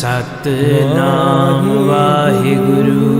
Satnam Waheguru.